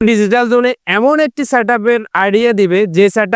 Digital জোনে এমন একটি সেট আইডিয়া দিবে, যে সেট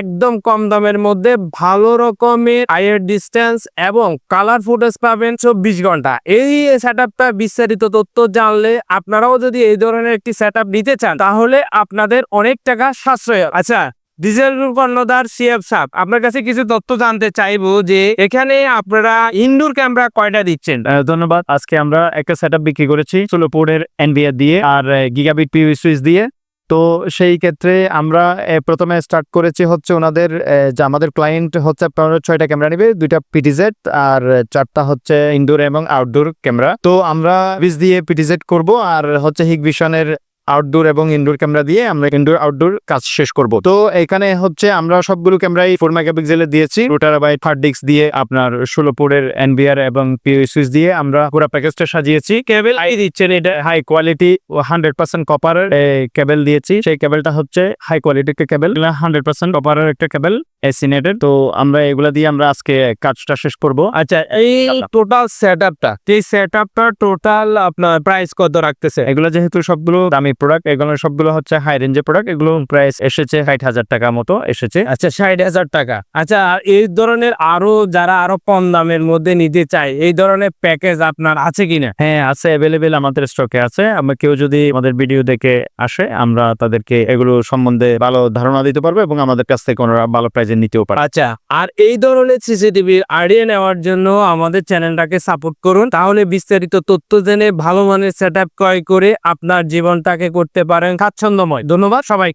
একদম কম দামের মধ্যে ভালো রকমের আয়ের ডিস্টেন্স এবং কালার ফুটেজ পাবেন চব্বিশ ঘণ্টা। এই সেট বিস্তারিত তথ্য জানলে আপনারাও যদি এই ধরনের একটি সেট নিতে চান, তাহলে আপনাদের অনেক টাকা সাশ্রয় আচ্ছা ডিজেল কর্ণধার সিএফ সাপ আপনার কাছে কিছু তথ্য জানতে চাইব যে এখানে আপনারা ইনডোর ক্যামেরা কয়টা দিচ্ছেন? ধন্যবাদ। আজকে আমরা একটা সেটআপ বিক্রি করেছি ষোলো পোর্টের এনবিআর দিয়ে আর গিগাবিট পিভি সুইচ দিয়ে। তো সেই ক্ষেত্রে আমরা প্রথমে স্টার্ট করেছি হচ্ছে ওনাদের যে আমাদের ক্লায়েন্ট হচ্ছে আপনার ছয়টা ক্যামেরা নেবে, দুইটা পিটিজেড আর চারটা হচ্ছে ইনডোর এবং আউটডোর ক্যামেরা। তো আমরা বিশ দিয়ে পিটিজেড করব আর হচ্ছে হিগ ভিশনের আউটডোর এবং ইনডোর ক্যামেরা দিয়ে আমরা ইনডোর আউটডোর কাজ শেষ করব। তো এখানে হচ্ছে আমরা সবগুলো ক্যামেরাই ফোর মেগাপিক্সেলের দিয়েছি। রোটারাবাইট থার্ড ডিস্ক দিয়ে আপনার ষোলো পোর্টের এনবিআর এবং পিওই সুইচ দিয়ে আমরা পুরো প্যাকেজটা সাজিয়েছি। কেবল আই দিচ্ছেন এটা হাই কোয়ালিটি হান্ড্রেড পার্সেন্ট কপারের কেবল দিয়েছি। সেই কেবলটা হচ্ছে হাই কোয়ালিটির কেবল হান্ড্রেড পার্সেন্ট কপারের একটা কেবল এসিনেটেড তো আমরা এগুলা দিয়ে আমরা আজকে কাজটা শেষ করব। আচ্ছা এই টোটাল সেট আপটা এই সেট আপটা টোটাল আপনার প্রাইস কত রাখতেছে? এগুলো যেহেতু সবগুলো দামি প্রোডাক্ট এগুলো সবগুলো হচ্ছে হাই রেঞ্জের প্রোডাক্ট এগুলো প্রাইস এসেছে ষাট হাজার টাকা মতো এসেছে। আচ্ছা ষাট হাজার টাকা। আচ্ছা আর এই ধরনের আরও যারা আরও কম দামের মধ্যে নিতে চায় এই ধরনের প্যাকেজ আপনার আছে কিনা? হ্যাঁ আছে অ্যাভেলেবেল আমাদের স্টকে আছে। আমরা কেউ যদি আমাদের ভিডিও দেখে আসে আমরা তাদেরকে এগুলো সম্বন্ধে ভালো ধারণা দিতে পারব এবং আমাদের কাছ থেকে ওনারা ভালো প্রাইজে নিতেও পারে আচ্ছা আর এই ধরনের সিসিটিভির আইডিয়া নেওয়ার জন্য আমাদের চ্যানেলটাকে সাপোর্ট করুন। তাহলে বিস্তারিত তথ্য জেনে ভালো মানের সেট ক্রয় করে আপনার জীবনটাকে করতে পারেন। স্বাচ্ছন্দ্যময়। ধন্যবাদ সবাই